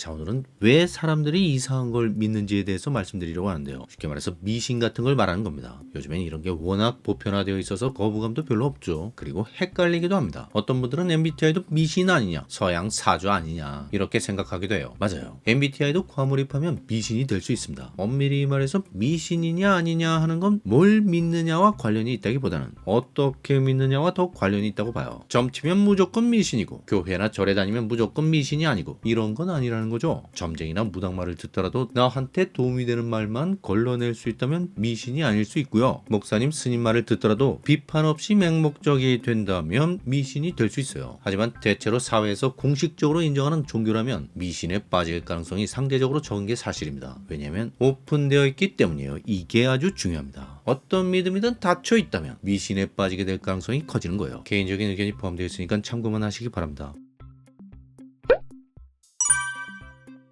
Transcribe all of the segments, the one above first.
자 오늘은 왜 사람들이 이상한 걸 믿는지에 대해서 말씀드리려고 하는데요. 쉽게 말해서 미신 같은 걸 말하는 겁니다. 요즘엔 이런 게 워낙 보편화되어 있어서 거부감도 별로 없죠. 그리고 헷갈리기도 합니다. 어떤 분들은 MBTI도 미신 아니냐, 서양 사주 아니냐 이렇게 생각하기도 해요. 맞아요. MBTI도 과몰입하면 미신이 될 수 있습니다. 엄밀히 말해서 미신이냐 아니냐 하는 건 뭘 믿느냐와 관련이 있다기보다는 어떻게 믿느냐와 더 관련이 있다고 봐요. 점치면 무조건 미신이고 교회나 절에 다니면 무조건 미신이 아니고 이런 건 아니라는 거죠. 점쟁이나 무당말을 듣더라도 나한테 도움이 되는 말만 걸러낼 수 있다면 미신이 아닐 수 있고요. 목사님 스님 말을 듣더라도 비판 없이 맹목적이 된다면 미신이 될 수 있어요. 하지만 대체로 사회에서 공식적으로 인정하는 종교라면 미신에 빠질 가능성이 상대적으로 적은 게 사실입니다. 왜냐하면 오픈되어 있기 때문이에요. 이게 아주 중요합니다. 어떤 믿음이든 닫혀 있다면 미신에 빠지게 될 가능성이 커지는 거예요. 개인적인 의견이 포함되어 있으니까 참고만 하시기 바랍니다.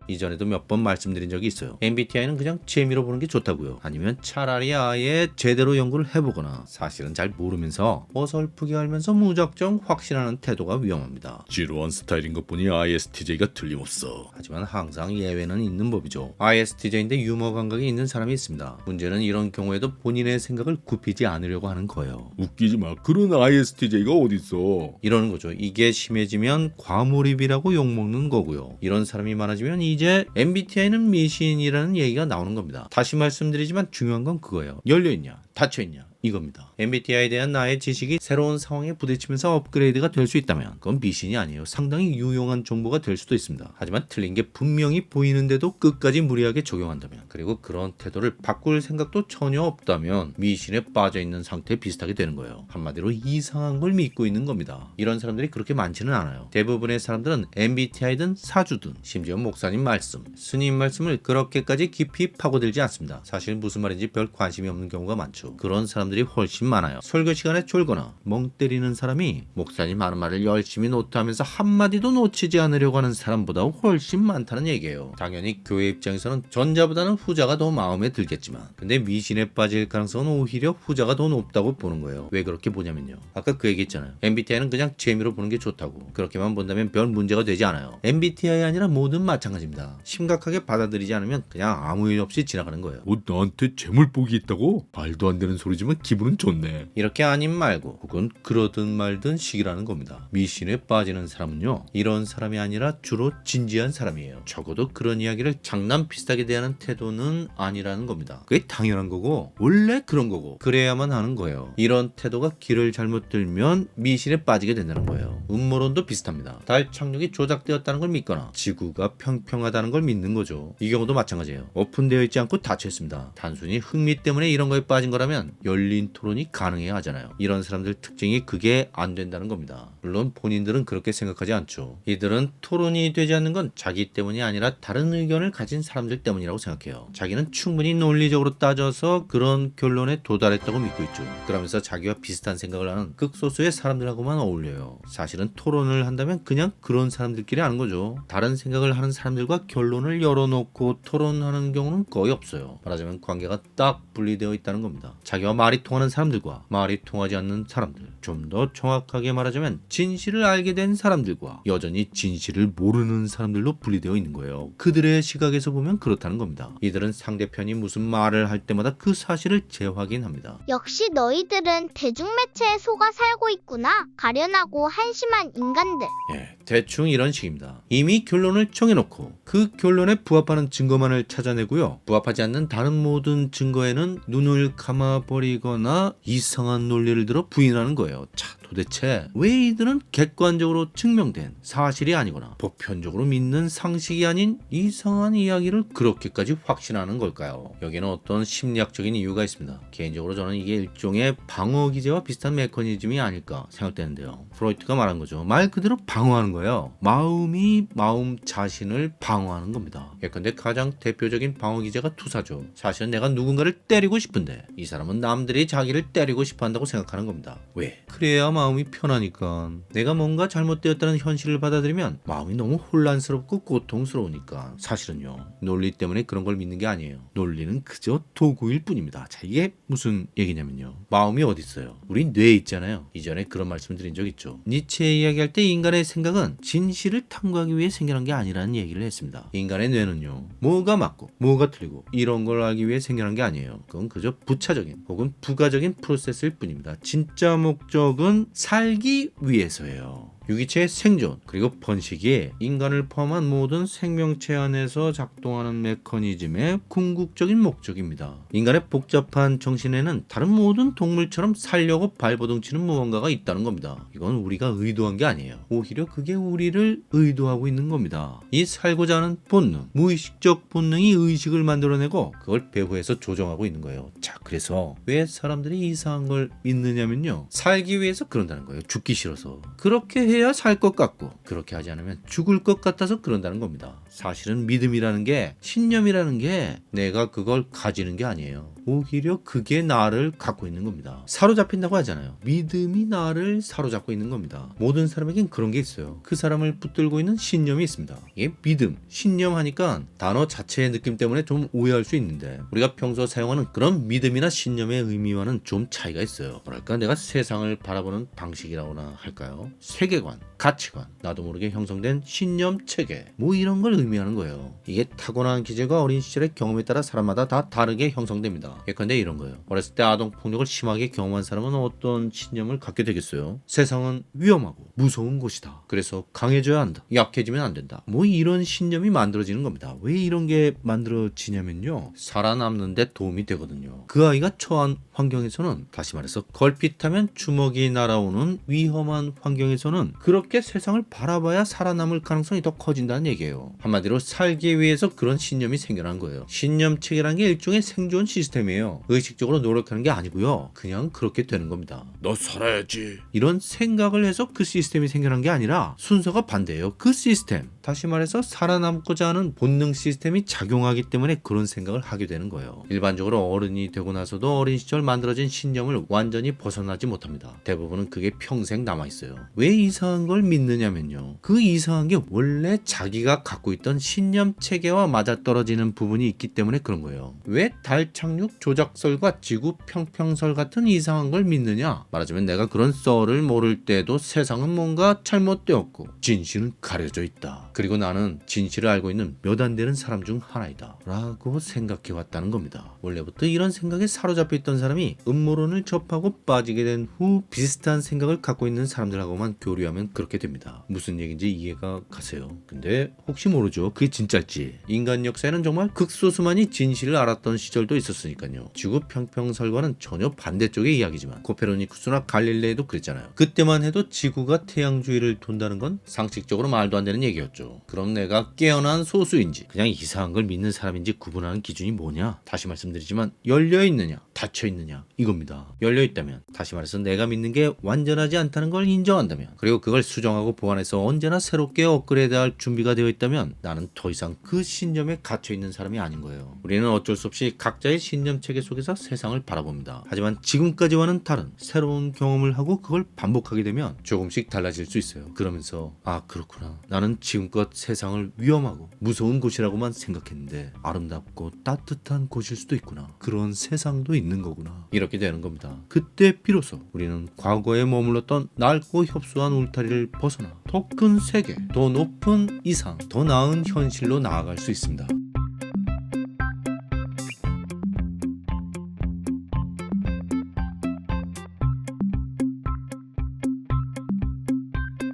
이전에도 몇 번 말씀드린 적이 있어요. MBTI는 그냥 재미로 보는 게 좋다고요. 아니면 차라리 아예 제대로 연구를 해보거나 사실은 잘 모르면서 어설프게 알면서 무작정 확신하는 태도가 위험합니다. 지루한 스타일인 것 보니 ISTJ가 틀림없어. 하지만 항상 예외는 있는 법이죠. ISTJ인데 유머 감각이 있는 사람이 있습니다. 문제는 이런 경우에도 본인의 생각을 굽히지 않으려고 하는 거예요. 웃기지 마. 그런 ISTJ가 어딨어. 이러는 거죠. 이게 심해지면 과몰입이라고 욕먹는 거고요. 이런 사람이 많아지면 이제 MBTI는 미신이라는 얘기가 나오는 겁니다. 다시 말씀드리지만 중요한 건 그거예요. 열려있냐, 닫혀 있냐. 이겁니다. MBTI에 대한 나의 지식이 새로운 상황에 부딪히면서 업그레이드가 될 수 있다면 그건 미신이 아니에요. 상당히 유용한 정보가 될 수도 있습니다. 하지만 틀린 게 분명히 보이는데도 끝까지 무리하게 적용한다면 그리고 그런 태도를 바꿀 생각도 전혀 없다면 미신에 빠져 있는 상태에 비슷하게 되는 거예요. 한마디로 이상한 걸 믿고 있는 겁니다. 이런 사람들이 그렇게 많지는 않아요. 대부분의 사람들은 MBTI든 사주든 심지어 목사님 말씀, 스님 말씀을 그렇게까지 깊이 파고들지 않습니다. 사실 무슨 말인지 별 관심이 없는 경우가 많죠. 그런 사람들이 훨씬 많아요. 설교 시간에 졸거나 멍 때리는 사람이 목사님 하는 말을 열심히 노트하면서 한마디도 놓치지 않으려고 하는 사람보다 훨씬 많다는 얘기예요. 당연히 교회 입장에서는 전자보다는 후자가 더 마음에 들겠지만 근데 미신에 빠질 가능성은 오히려 후자가 더 높다고 보는 거예요. 왜 그렇게 보냐면요. 아까 그 얘기 했잖아요. MBTI는 그냥 재미로 보는 게 좋다고. 그렇게만 본다면 별 문제가 되지 않아요. MBTI 아니라 모든 마찬가지입니다. 심각하게 받아들이지 않으면 그냥 아무 일 없이 지나가는 거예요. 뭐 나한테 재물복이 있다고? 말도 안 되는 소리지만 기분은 좋네. 이렇게 아님 말고 혹은 그러든 말든 식이라는 겁니다. 미신에 빠지는 사람은요 이런 사람이 아니라 주로 진지한 사람이에요. 적어도 그런 이야기를 장난 비슷하게 대하는 태도는 아니라는 겁니다. 그게 당연한 거고 원래 그런 거고 그래야만 하는 거예요. 이런 태도가 길을 잘못 들면 미신에 빠지게 된다는 거예요. 음모론도 비슷합니다. 달 착륙이 조작되었다는 걸 믿거나 지구가 평평하다는 걸 믿는 거죠. 이 경우도 마찬가지예요. 오픈되어 있지 않고 닫혀 있습니다. 단순히 흥미 때문에 이런 거에 빠진 거라 면 열린 토론이 가능해야 하잖아요. 이런 사람들 특징이 그게 안 된다는 겁니다. 물론 본인들은 그렇게 생각하지 않죠. 이들은 토론이 되지 않는 건 자기 때문이 아니라 다른 의견을 가진 사람들 때문이라고 생각해요. 자기는 충분히 논리적으로 따져서 그런 결론에 도달했다고 믿고 있죠. 그러면서 자기와 비슷한 생각을 하는 극소수의 사람들하고만 어울려요. 사실은 토론을 한다면 그냥 그런 사람들끼리 하는 거죠. 다른 생각을 하는 사람들과 결론을 열어놓고 토론하는 경우는 거의 없어요. 말하자면 관계가 딱 분리되어 있다는 겁니다. 자기와 말이 통하는 사람들과 말이 통하지 않는 사람들. 좀 더 정확하게 말하자면 진실을 알게 된 사람들과 여전히 진실을 모르는 사람들로 분리되어 있는 거예요. 그들의 시각에서 보면 그렇다는 겁니다. 이들은 상대편이 무슨 말을 할 때마다 그 사실을 재확인합니다. 역시 너희들은 대중매체에 속아 살고 있구나. 가련하고 한심한 인간들. 예, 대충 이런 식입니다. 이미 결론을 정해놓고 그 결론에 부합하는 증거만을 찾아내고요. 부합하지 않는 다른 모든 증거에는 눈을 감아버리거나 이상한 논리를 들어 부인하는 거예요. 자, 도대체 왜 이들은 객관적으로 증명된 사실이 아니거나 보편적으로 믿는 상식이 아닌 이상한 이야기를 그렇게까지 확신하는 걸까요? 여기는 어떤 심리학적인 이유가 있습니다. 개인적으로 저는 이게 일종의 방어 기제와 비슷한 메커니즘이 아닐까 생각되는데요. 프로이트가 말한 거죠. 말 그대로 방어하는 거예요. 마음이 마음 자신을 방어하는 겁니다. 예컨대 가장 대표적인 방어 기제가 투사죠. 사실은 내가 누군가를 때리고 싶은데 이 사람은 남들이 자기를 때리고 싶어 한다고 생각하는 겁니다. 왜? 그래야만 마음이 편하니까 내가 뭔가 잘못되었다는 현실을 받아들이면 마음이 너무 혼란스럽고 고통스러우니까 사실은요 논리 때문에 그런 걸 믿는 게 아니에요. 논리는 그저 도구일 뿐입니다. 자 이게 무슨 얘기냐면요. 마음이 어디 있어요? 우리 뇌에 있잖아요. 이전에 그런 말씀 드린 적 있죠. 니체 이야기할 때 인간의 생각은 진실을 탐구하기 위해 생겨난 게 아니라는 얘기를 했습니다. 인간의 뇌는요 뭐가 맞고 뭐가 틀리고 이런 걸 알기 위해 생겨난 게 아니에요. 그건 그저 부차적인 혹은 부가적인 프로세스일 뿐입니다. 진짜 목적은 살기 위해서예요 유기체의 생존 그리고 번식이 인간을 포함한 모든 생명체 안에서 작동하는 메커니즘의 궁극적인 목적입니다. 인간의 복잡한 정신에는 다른 모든 동물처럼 살려고 발버둥치는 무언가가 있다는 겁니다. 이건 우리가 의도한 게 아니에요. 오히려 그게 우리를 의도하고 있는 겁니다. 이 살고자 하는 본능, 무의식적 본능이 의식을 만들어내고 그걸 배후에서 조정하고 있는 거예요. 자, 그래서 왜 사람들이 이상한 걸 믿느냐면요. 살기 위해서 그런다는 거예요. 죽기 싫어서. 그렇게 해야 살 것 같고 그렇게 하지 않으면 죽을 것 같아서 그런다는 겁니다. 사실은 믿음이라는 게 신념이라는 게 내가 그걸 가지는 게 아니에요. 오히려 그게 나를 갖고 있는 겁니다. 사로잡힌다고 하잖아요. 믿음이 나를 사로잡고 있는 겁니다. 모든 사람에겐 그런 게 있어요. 그 사람을 붙들고 있는 신념이 있습니다. 이게 믿음, 신념 하니까 단어 자체의 느낌 때문에 좀 오해할 수 있는데 우리가 평소 사용하는 그런 믿음이나 신념의 의미와는 좀 차이가 있어요. 뭐랄까 내가 세상을 바라보는 방식이라고나 할까요? 세계관, 가치관, 나도 모르게 형성된 신념 체계 뭐 이런 걸 의미 하는 거예요. 이게 타고난 기질과 어린 시절의 경험에 따라 사람마다 다 다르게 형성됩니다. 예컨대 이런 거예요. 어렸을 때 아동 폭력을 심하게 경험한 사람은 어떤 신념을 갖게 되겠어요? 세상은 위험하고 무서운 곳이다. 그래서 강해져야 한다. 약해지면 안 된다. 뭐 이런 신념이 만들어지는 겁니다. 왜 이런 게 만들어지냐면요. 살아남는데 도움이 되거든요. 그 아이가 처한 환경에서는 다시 말해서 걸핏하면 주먹이 날아오는 위험한 환경에서는 그렇게 세상을 바라봐야 살아남을 가능성이 더 커진다는 얘기예요. 한마디로 살기 위해서 그런 신념이 생겨난 거예요. 신념 체계라는 게 일종의 생존 시스템이에요. 의식적으로 노력하는 게 아니고요. 그냥 그렇게 되는 겁니다. 너 살아야지. 이런 생각을 해서 그 시스템 이 생겨난 게 아니라 순서가 반대예요. 그 시스템. 다시 말해서 살아남고자 하는 본능 시스템이 작용하기 때문에 그런 생각을 하게 되는 거예요. 일반적으로 어른이 되고 나서도 어린 시절 만들어진 신념을 완전히 벗어나지 못합니다. 대부분은 그게 평생 남아 있어요. 왜 이상한 걸 믿느냐면요. 그 이상한 게 원래 자기가 갖고 있던 신념 체계와 맞아떨어지는 부분이 있기 때문에 그런 거예요. 왜 달 착륙 조작설과 지구 평평설 같은 이상한 걸 믿느냐? 말하자면 내가 그런 썰을 모를 때도 세상은 뭔가 잘못되었고 진실은 가려져 있다. 그리고 나는 진실을 알고 있는 몇 안 되는 사람 중 하나이다. 라고 생각해 왔다는 겁니다. 원래부터 이런 생각에 사로잡혀 있던 사람이 음모론을 접하고 빠지게 된 후 비슷한 생각을 갖고 있는 사람들하고만 교류하면 그렇게 됩니다. 무슨 얘기인지 이해가 가세요. 근데 혹시 모르죠. 그게 진짜일지. 인간 역사에는 정말 극소수만이 진실을 알았던 시절도 있었으니까요. 지구 평평설과는 전혀 반대쪽의 이야기지만 코페르니쿠스나 갈릴레이도 그랬잖아요. 그때만 해도 지구가 태양 주위를 돈다는 건 상식적으로 말도 안 되는 얘기였죠. 그럼 내가 깨어난 소수인지 그냥 이상한 걸 믿는 사람인지 구분하는 기준이 뭐냐? 다시 말씀드리지만 열려 있느냐, 닫혀 있느냐 이겁니다. 열려 있다면 다시 말해서 내가 믿는 게 완전하지 않다는 걸 인정한다면 그리고 그걸 수정하고 보완해서 언제나 새롭게 업그레이드할 준비가 되어 있다면 나는 더 이상 그 신념에 갇혀 있는 사람이 아닌 거예요. 우리는 어쩔 수 없이 각자의 신념 체계 속에서 세상을 바라봅니다. 하지만 지금까지와는 다른 새로운 경험을 하고 그걸 반복하게 되면 조금씩 달라질 수 있어요. 그러면서 아 그렇구나. 나는 지금껏 세상을 위험하고 무서운 곳이라고만 생각했는데 아름답고 따뜻한 곳일 수도 있구나. 그런 세상도 있는 거구나. 이렇게 되는 겁니다. 그때 비로소 우리는 과거에 머물렀던 낡고 협소한 울타리를 벗어나 더 큰 세계, 더 높은 이상, 더 나은 현실로 나아갈 수 있습니다.